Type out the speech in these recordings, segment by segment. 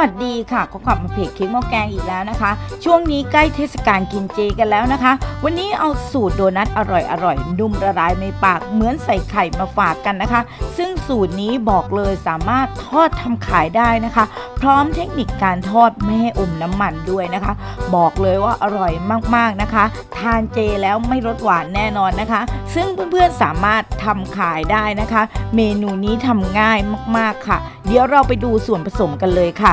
วัสดีค่ะก็กลับมาเพจเค้กหม้อแกงอีกแล้วนะคะ ช่วงนี้ใกล้เทศกาลกินเจกันแล้วนะคะ วันนี้เอาสูตรโดนัทอร่อยอร่อยนุ่มละลายในปากเหมือนใส่ไข่มาฝากกันนะคะ ซึ่งสูตรนี้บอกเลยสามารถทอดทำขายได้นะคะ พร้อมเทคนิคการทอดไม่ให้อมน้ำมันด้วยนะคะ บอกเลยว่าอร่อยมากๆนะคะ ทานเจแล้วไม่รสหวานแน่นอนนะคะ ซึ่งเพื่อนๆสามารถทำขายได้นะคะ เมนูนี้ทำง่ายมากๆค่ะ เดี๋ยวเราไปดูส่วนผสมกันเลยค่ะ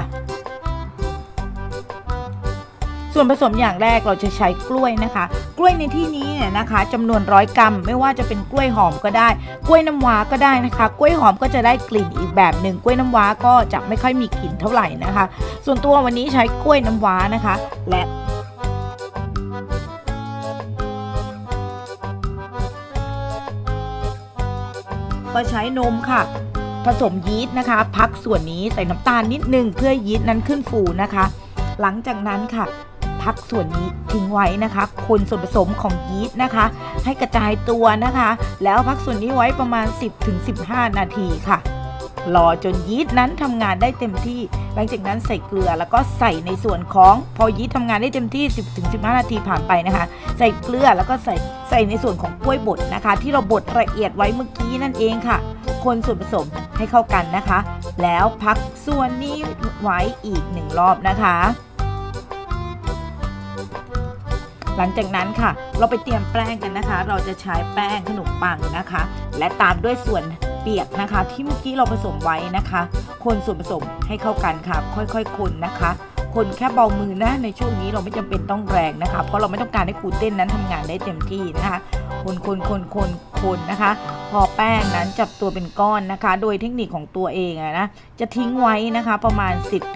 ส่วนผสมอย่างแรกเราจะใช้กล้วยนะคะ กล้วยในที่นี้เนี่ยนะคะจำนวนร้อยกรัม ไม่ว่าจะเป็นกล้วยหอมก็ได้ กล้วยน้ำว้าก็ได้นะคะ กล้วยหอมก็จะได้กลิ่นอีกแบบหนึ่งกล้วยน้ำว้าก็จะไม่ค่อยมีกลิ่นเท่าไหร่นะคะ ส่วนตัววันนี้ใช้กล้วยน้ำว้านะคะ และก็ใช้นมค่ะ ผสมยีสต์นะคะ พักส่วนนี้ใส่น้ำตาลนิดนึงเพื่อยีสต์นั้นขึ้นฟูนะคะ หลังจากนั้นค่ะ พักส่วนนี้ทิ้งไว้นะคะ คนส่วนผสมของยีสต์นะคะ ให้กระจายตัวนะคะ แล้วพักส่วนนี้ไว้ประมาณ 10-15 นาทีค่ะรอจนยีสต์นั้นทำงานได้เต็มที่ หลังจากนั้นใส่เกลือแล้วก็ใส่ในส่วนของ พอยีสต์ทำงานได้เต็มที่ 10-15 นาทีผ่านไปนะคะ ใส่เกลือแล้วก็ใส่ใส่ในส่วนของกล้วยบดนะคะ ที่เราบดละเอียดไว้เมื่อกี้นั่นเองค่ะ คนส่วนผสมให้เข้ากันนะคะ แล้วพักส่วนนี้ไว้อีกหนึ่งรอบนะคะ หลังจากนั้นค่ะ เราไปเตรียมแป้งกันนะคะ เราจะใช้แป้งขนมปังนะคะ และตามด้วยส่วนเปียกนะคะ ที่เมื่อกี้เราผสมไว้นะคะ คนส่วนผสมให้เข้ากันค่ะ ค่อยๆ คนนะคะ คนแค่เบามือนะในช่วงนี้เราไม่จำเป็นต้องแรงนะคะ เพราะเราไม่ต้องการให้กูเต้นนั้นทำงานได้เต็มที่นะคะ คนคนคนคนคนนะคะ พอแป้งนั้นจับตัวเป็นก้อนนะคะ โดยเทคนิคของตัวเองนะจะทิ้งไว้นะคะ ประมาณ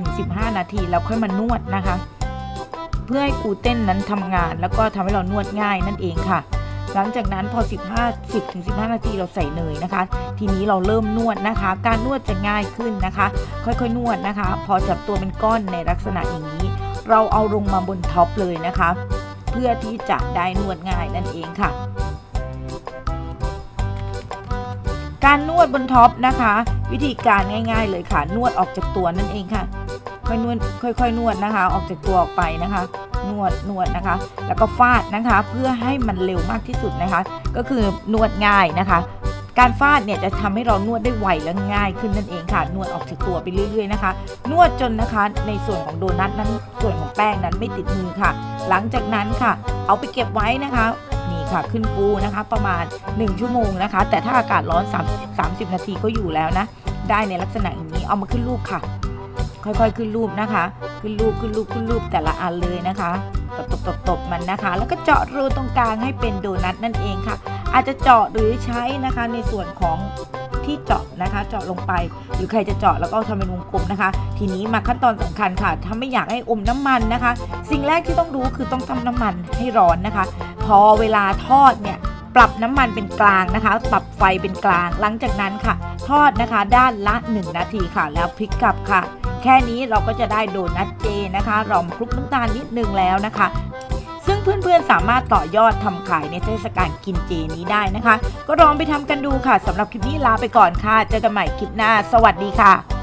10-15 นาทีแล้วค่อยมานวดนะคะ เพื่อให้กูเต้นนั้นทำงาน แล้วก็ทำให้เรานวดง่ายนั่นเองค่ะ หลังจากนั้นพอ 15 10ถึง15 นาทีเราใส่เนยนะคะ ทีนี้เราเริ่มนวดนะคะ การนวดจะง่ายขึ้นนะคะ ค่อยๆนวดนะคะ พอจับตัวเป็นก้อนในลักษณะอย่างนี้ เราเอาลงมาบนท็อปเลยนะคะ เพื่อที่จะได้นวดง่ายนั่นเองค่ะการนวดบนท็อปนะคะ วิธีการง่าย ๆ เลยค่ะ นวดออกจากตัวนั่นเองค่ะ ค่อยนวดค่อยๆนวดนะคะ ออกจากตัวออกไปนะคะ นวดนวดนะคะ แล้วก็ฟาดนะคะ เพื่อให้มันเร็วมากที่สุดนะคะ ก็คือนวดง่ายนะคะ การฟาดเนี่ยจะทำให้เรานวดได้ไวและง่ายขึ้นนั่นเองค่ะ นวดออกจากตัวไปเรื่อยๆนะคะ นวดจนนะคะในส่วนของโดนัทนั้นส่วนของแป้งนั้นไม่ติดมือค่ะ หลังจากนั้นค่ะ เอาไปเก็บไว้นะคะนี่ค่ะขึ้นฟูนะคะประมาณ 1 ชั่วโมงนะคะ แต่ถ้าอากาศร้อน3 30 นาทีก็อยู่แล้วนะ ได้ในลักษณะอย่างนี้เอามาขึ้นรูปค่ะ ค่อยๆ ขึ้นรูปนะคะ ขึ้นรูปขึ้นรูปขึ้นรูปแต่ละอันเลยนะคะตบตบตบตบมันนะคะ แล้วก็เจาะรูตรงกลางให้เป็นโดนัทนั่นเองค่ะ อาจจะเจาะหรือใช้นะคะในส่วนของที่เจาะนะคะ เจาะลงไป หรือใครจะเจาะแล้วก็ทำเป็นวงกลมนะคะ ทีนี้มาขั้นตอนสำคัญค่ะ ถ้าไม่อยากให้อมน้ำมันนะคะ สิ่งแรกที่ต้องรู้คือต้องทำน้ำมันให้ร้อนนะคะ พอเวลาทอดเนี่ยปรับน้ำมันเป็นกลางนะคะ ปรับไฟเป็นกลาง หลังจากนั้นค่ะ ทอดนะคะ ด้านละ 1 นาทีค่ะ แล้วพลิกกลับค่ะ แค่นี้เราก็จะได้โดนัทเจนะคะเรามคลุกน้ำตาลนิดนึงแล้วนะคะ ซึ่งเพื่อนๆสามารถต่อยอดทำขายในเทศกาลกินเจนี้ได้นะคะ ก็ลองไปทำกันดูค่ะสำหรับคลิปนี้ลาไปก่อนค่ะ เจอกันใหม่คลิปหน้า สวัสดีค่ะ